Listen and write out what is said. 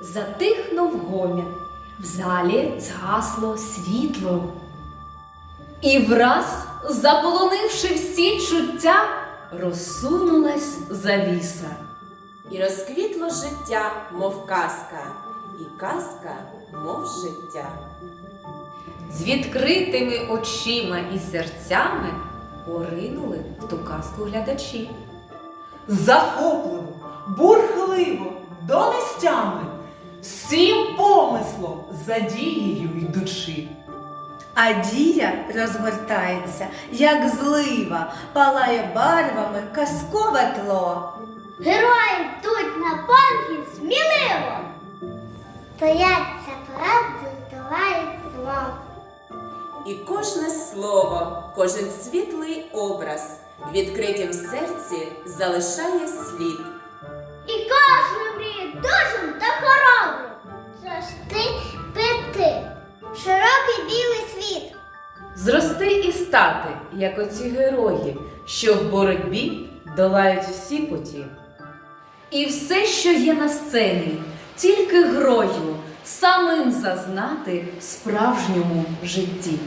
Затихнув гомін, в залі згасло світло. І враз, заполонивши всі чуття, розсунулась завіса. І розквітло життя, мов казка, і казка, мов життя. З відкритими очима і серцями поринули в ту казку глядачі. захопливо, бурхливо, донестями, всім помислом за дією йдучи. А дія розгортається, як злива, палає барвами казкове тло. Герої йдуть на панхи сміливо. Стояться правду, долають зло. І кожне слово, кожен світлий образ відкритім в серці залишає слід. Зрости і стати, як оці герої, що в боротьбі долають всі путі. І все, що є на сцені, тільки грою, самим зазнати справжньому житті.